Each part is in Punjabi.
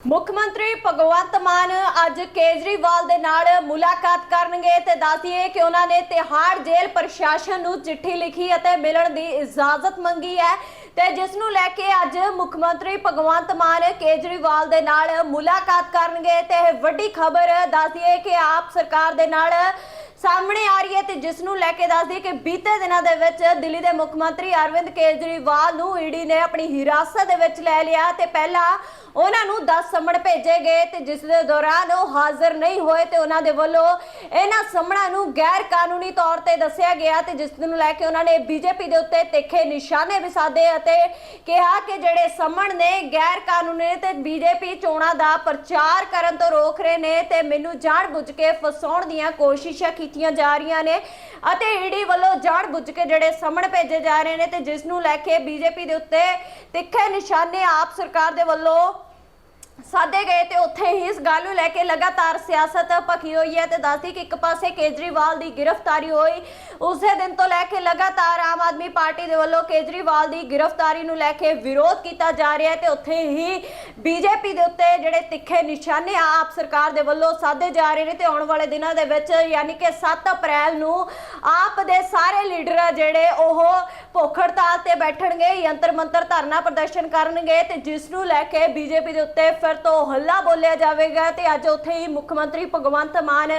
ਮੁੱਖ ਮੰਤਰੀ ਭਗਵੰਤ ਮਾਨ ਅੱਜ ਕੇਜਰੀਵਾਲ ਦੇ ਨਾਲ ਮੁਲਾਕਾਤ ਕਰਨਗੇ ਤੇ ਦੱਸਿਏ ਕਿ ਉਹਨਾਂ ਨੇ ਤਿਹਾੜ ਜੇਲ੍ਹ ਪ੍ਰਸ਼ਾਸਨ ਨੂੰ ਚਿੱਠੀ ਲਿਖੀ ਅਤੇ ਮਿਲਣ ਦੀ ਇਜਾਜ਼ਤ ਮੰਗੀ ਹੈ ਤੇ ਜਿਸ ਨੂੰ ਲੈ ਕੇ ਅੱਜ ਮੁੱਖ ਮੰਤਰੀ ਭਗਵੰਤ ਮਾਨ ਕੇਜਰੀਵਾਲ ਦੇ ਨਾਲ ਮੁਲਾਕਾਤ ਕਰਨਗੇ ਤੇ ਇਹ ਵੱਡੀ ਖਬਰ ਦੱਸਿਏ ਕਿ ਆਪ ਸਰਕਾਰ ਦੇ ਨਾਲ ਸਾਹਮਣੇ ਆ ਰਹੀ ਹੈ ਤੇ ਜਿਸ ਨੂੰ ਲੈ ਕੇ ਦੱਸਦੀ ਕਿ ਬੀਤੇ ਦਿਨਾਂ ਦੇ ਵਿੱਚ ਦਿੱਲੀ ਦੇ ਮੁੱਖ ਮੰਤਰੀ ਅਰਵਿੰਦ ਕੇਜਰੀਵਾਲ ਨੂੰ ਈਡੀ ਨੇ ਆਪਣੀ ਹਿਰਾਸਤ ਦੇ ਵਿੱਚ ਲੈ ਲਿਆ ਤੇ ਪਹਿਲਾਂ ਉਹਨਾਂ ਨੂੰ 10 ਸਮਣ ਭੇਜੇ ਗਏ ਤੇ ਜਿਸ ਦੇ ਦੌਰਾਨ ਉਹ ਹਾਜ਼ਰ ਨਹੀਂ ਹੋਏ ਤੇ ਉਹਨਾਂ ਦੇ ਵੱਲੋਂ ਇਹਨਾਂ ਸੰਮਣਾਂ ਨੂੰ ਗੈਰ ਕਾਨੂੰਨੀ ਤੌਰ ਤੇ ਦੱਸਿਆ ਗਿਆ ਤੇ ਜਿਸ ਨੂੰ ਲੈ ਕੇ ਉਹਨਾਂ ਨੇ ਬੀਜੇਪੀ ਦੇ ਉੱਤੇ ਤਿੱਖੇ ਨਿਸ਼ਾਨੇ ਵੀ ਸਾਧੇ ਅਤੇ ਕਿਹਾ ਕਿ ਜਿਹੜੇ ਸਮਣ ਨੇ ਗੈਰ ਕਾਨੂੰਨੀ ਨੇ ਤੇ ਬੀਜੇਪੀ ਚੋਣਾਂ ਦਾ ਪ੍ਰਚਾਰ ਕਰਨ ਤੋਂ ਰੋਕ ਰਹੇ ਨੇ ਤੇ ਮੈਨੂੰ ਜਾਣ ਬੁੱਝ ਕੇ ਫਸਾਉਣ ਦੀਆਂ ਕੋਸ਼ਿਸ਼ਾਂ ਕੀਤੀਆਂ ਜਾ ਰਹੀਆਂ ਨੇ ਅਤੇ ਈਡੀ ਵੱਲੋਂ ਜਾਣਬੁੱਝ ਕੇ ਜਿਹੜੇ ਸਾਹਮਣੇ ਭੇਜੇ ਜਾ ਰਹੇ ਨੇ ਤੇ ਜਿਸ ਨੂੰ ਲੈ ਕੇ ਬੀਜੇਪੀ ਦੇ ਉੱਤੇ ਤਿੱਖੇ ਨਿਸ਼ਾਨੇ ਆਪ ਸਰਕਾਰ ਦੇ ਵੱਲੋਂ ਸਾਦੇ ਗਏ ਤੇ ਉੱਥੇ ਹੀ ਇਸ ਗੱਲ ਨੂੰ ਲੈ ਕੇ ਲਗਾਤਾਰ ਸਿਆਸਤ ਭਖੀ ਹੋਈ ਹੈ ਤੇ ਦੱਸਦੀ ਕਿ ਇੱਕ ਪਾਸੇ ਕੇਜਰੀਵਾਲ ਦੀ ਗ੍ਰਿਫਤਾਰੀ ਹੋਈ, ਉਸੇ ਦਿਨ ਤੋਂ ਲੈ ਕੇ ਲਗਾਤਾਰ ਆਮ ਆਦਮੀ ਪਾਰਟੀ ਦੇ ਵੱਲੋਂ ਕੇਜਰੀਵਾਲ ਦੀ ਗ੍ਰਿਫਤਾਰੀ ਨੂੰ ਲੈ ਕੇ ਵਿਰੋਧ ਕੀਤਾ ਜਾ ਰਿਹਾ ਹੈ ਤੇ ਉੱਥੇ ਹੀ ਬੀਜੇਪੀ ਦੇ ਉੱਤੇ ਜਿਹੜੇ ਤਿੱਖੇ ਨਿਸ਼ਾਨੇ ਆ, ਆਪ ਸਰਕਾਰ ਦੇ ਵੱਲੋਂ ਸਾਧੇ ਜਾ ਰਹੇ ਨੇ ਤੇ ਆਉਣ ਵਾਲੇ ਦਿਨਾਂ ਦੇ ਵਿੱਚ ਯਾਨੀ ਕਿ 7 ਅਪ੍ਰੈਲ ਨੂੰ ਆਪ ਦੇ ਸਾਰੇ ਲੀਡਰ ਆ ਜਿਹੜੇ ਉਹ ਭੁੱਖ ਹੜਤਾਲ ਤੇ ਬੈਠਣਗੇ, ਯੰਤਰ ਮੰਤਰ ਧਰਨਾ ਪ੍ਰਦਰਸ਼ਨ ਕਰਨਗੇ ਤੇ ਜਿਸ ਨੂੰ ਲੈ ਕੇ ਬੀਜੇਪੀ ਦੇ ਉੱਤੇ ਫਿਰ ਤੋਂ ਹੱਲਾ ਬੋਲਿਆ ਜਾਵੇਗਾ ਤੇ ਅੱਜ ਉੱਥੇ ਹੀ ਮੁੱਖ ਮੰਤਰੀ ਭਗਵੰਤ ਮਾਨ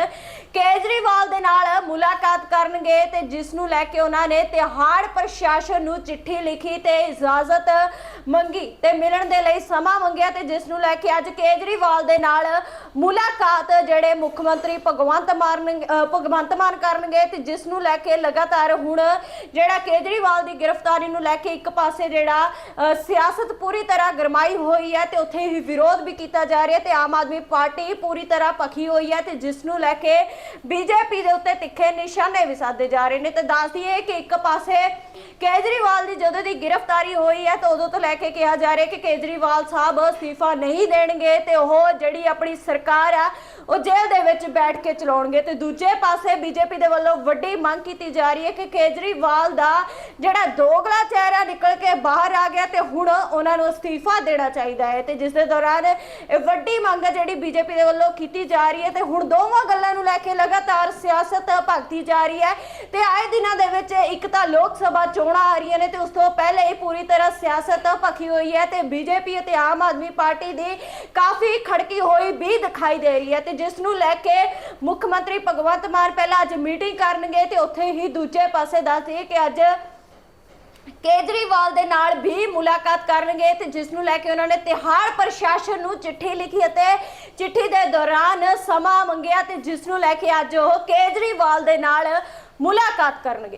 ਕੇਜਰੀਵਾਲ ਦੇ ਨਾਲ ਮੁਲਾਕਾਤ ਕਰਨਗੇ ਤੇ ਜਿਸ ਨੂੰ ਲੈ ਕੇ ਉਹਨਾਂ ਨੇ ਤਿਹਾੜ ਪ੍ਰਸ਼ਾਸਨ ਨੂੰ ਚਿੱਠੀ ਲਿਖੀ ਤੇ ਇਜਾਜ਼ਤ ਮੰਗੀ ਤੇ ਮਿਲਣ ਦੇ ਲਈ ਸਮਾਂ ਮੰਗਿਆ ਤੇ ਜਿਸ ਨੂੰ ਲੈ ਕੇ ਅੱਜ ਕੇਜਰੀਵਾਲ ਦੇ ਨਾਲ ਮੁਲਾਕਾਤ ਜਿਹੜੇ ਮੁੱਖ ਮੰਤਰੀ ਭਗਵੰਤ ਮਾਨ ਭਗਵੰਤ ਮਾਨ ਕਰਨਗੇ ਤੇ ਜਿਸ ਨੂੰ ਲੈ ਕੇ ਲਗਾਤਾਰ ਹੁਣ ਜਿਹੜਾ ਕੇਜਰੀਵਾਲ ਦੀ ਗ੍ਰਿਫਤਾਰੀ ਨੂੰ ਲੈ ਕੇ ਇੱਕ ਪਾਸੇ ਜਿਹੜਾ ਸਿਆਸਤ ਪੂਰੀ ਤਰ੍ਹਾਂ ਗਰਮਾਈ ਹੋਈ ਹੈ ਤੇ ਉੱਥੇ ਹੀ ਵਿਰੋਧ ਵੀ ਕੀਤਾ ਜਾ ਰਿਹਾ ਤੇ ਆਮ ਆਦਮੀ ਪਾਰਟੀ ਪੂਰੀ ਤਰ੍ਹਾਂ ਪਖੀ ਹੋਈ ਹੈ ਤੇ ਜਿਸ ਨੂੰ ਲੈ ਕੇ ਬੀਜੇਪੀ ਦੇ ਉੱਤੇ ਤਿੱਖੇ ਨਿਸ਼ਾਨੇ ਵੀ ਸਾਧੇ ਜਾ ਰਹੇ ਨੇ। ਤੇ ਦੱਸ ਦਈਏ ਕਿ ਇੱਕ ਪਾਸੇ ਕੇਜਰੀਵਾਲ ਦੀ ਜਦੋਂ ਦੀ ਗ੍ਰਿਫਤਾਰੀ ਹੋਈ ਹੈ ਤਾਂ ਉਦੋਂ ਤੋਂ ਲੈ ਕੇ ਕਿਹਾ ਜਾ ਰਿਹਾ ਕਿ ਕੇਜਰੀਵਾਲ ਸਾਹਿਬ ਅਸਤੀਫਾ ਨਹੀਂ ਦੇਣਗੇ ਤੇ ਉਹ ਜਿਹੜੀ ਆਪਣੀ ਸਰਕਾਰ ਆ ਉਹ ਜੇਲ੍ਹ ਦੇ ਵਿੱਚ ਬੈਠ ਕੇ ਚਲਾਉਣਗੇ ਤੇ ਦੂਜੇ ਪਾਸੇ ਬੀਜੇਪੀ ਦੇ ਵੱਲੋਂ ਵੱਡੀ ਮੰਗ ਕੀਤੀ ਜਾ ਰਹੀ ਹੈ ਕਿ ਕੇਜਰੀਵਾਲ ਦਾ ਜਿਹੜਾ ਦੋਗਲਾ ਚਿਹਰਾ ਨਿਕਲ ਕੇ ਬਾਹਰ ਆ ਗਿਆ ਤੇ ਹੁਣ ਉਹਨਾਂ ਨੂੰ ਅਸਤੀਫਾ ਦੇਣਾ ਚਾਹੀਦਾ ਹੈ ਤੇ ਜਿਸ ਦੇ ਦੌਰਾਨ ਇਹ ਵੱਡੀ ਮੰਗ ਹੈ ਜਿਹੜੀ ਬੀਜੇਪੀ ਦੇ ਵੱਲੋਂ ਕੀਤੀ ਜਾ ਰਹੀ ਹੈ ਤੇ ਹੁਣ ਦੋਵਾਂ ਗੱਲਾਂ ਨੂੰ ਲੈ ਕੇ ਲਗਾਤਾਰ ਸਿਆਸਤ ਭਗਤੀ ਜਾ ਰਹੀ ਹੈ ਤੇ ਆਏ ਦਿਨਾਂ ਦੇ ਵਿੱਚ ਇੱਕ ਤਾਂ ਲੋਕ ਸਭਾ ਚੋਣਾਂ ਆ ਰਹੀਆਂ ਨੇ ਤੇ ਉਸ ਤੋਂ ਪਹਿਲੇ ਹੀ ਪੂਰੀ ਤਰ੍ਹਾਂ ਸਿਆਸਤ ਭਖੀ ਹੋਈ ਹੈ ਤੇ ਬੀਜੇਪੀ ਅਤੇ ਆਮ ਆਦਮੀ ਪਾਰਟੀ ਦੀ ਕਾਫੀ ਖੜਕੀ ਹੋਈ ਵੀ ਦਿਖਾਈ ਦੇ ਰਹੀ ਹੈ ਤੇ ਜਿਸ ਨੂੰ ਲੈ ਕੇ ਮੁੱਖ ਮੰਤਰੀ ਭਗਵੰਤ ਮਾਨ ਪਹਿਲਾਂ ਅੱਜ ਮੀਟਿੰਗ ਕਰਨਗੇ ਤੇ ਉੱਥੇ ਹੀ ਦੂਜੇ ਪਾਸੇ ਦੱਸਦੇ ਕਿ ਅੱਜ ਕੇਜਰੀਵਾਲ ਦੇ ਨਾਲ ਵੀ ਮੁਲਾਕਾਤ ਕਰਨਗੇ ਤੇ ਜਿਸ ਨੂੰ ਲੈ ਕੇ ਉਹਨਾਂ ਨੇ ਤਿਹਾੜ ਪ੍ਰਸ਼ਾਸਨ ਨੂੰ ਚਿੱਠੀ ਲਿਖੀ ਅਤੇ ਚਿੱਠੀ ਦੇ ਦੌਰਾਨ ਸਮਾਂ ਮੰਗਿਆ ਤੇ ਜਿਸ ਨੂੰ ਲੈ ਕੇ ਅੱਜ ਉਹ ਕੇਜਰੀਵਾਲ ਦੇ ਨਾਲ ਮੁਲਾਕਾਤ ਕਰਨਗੇ।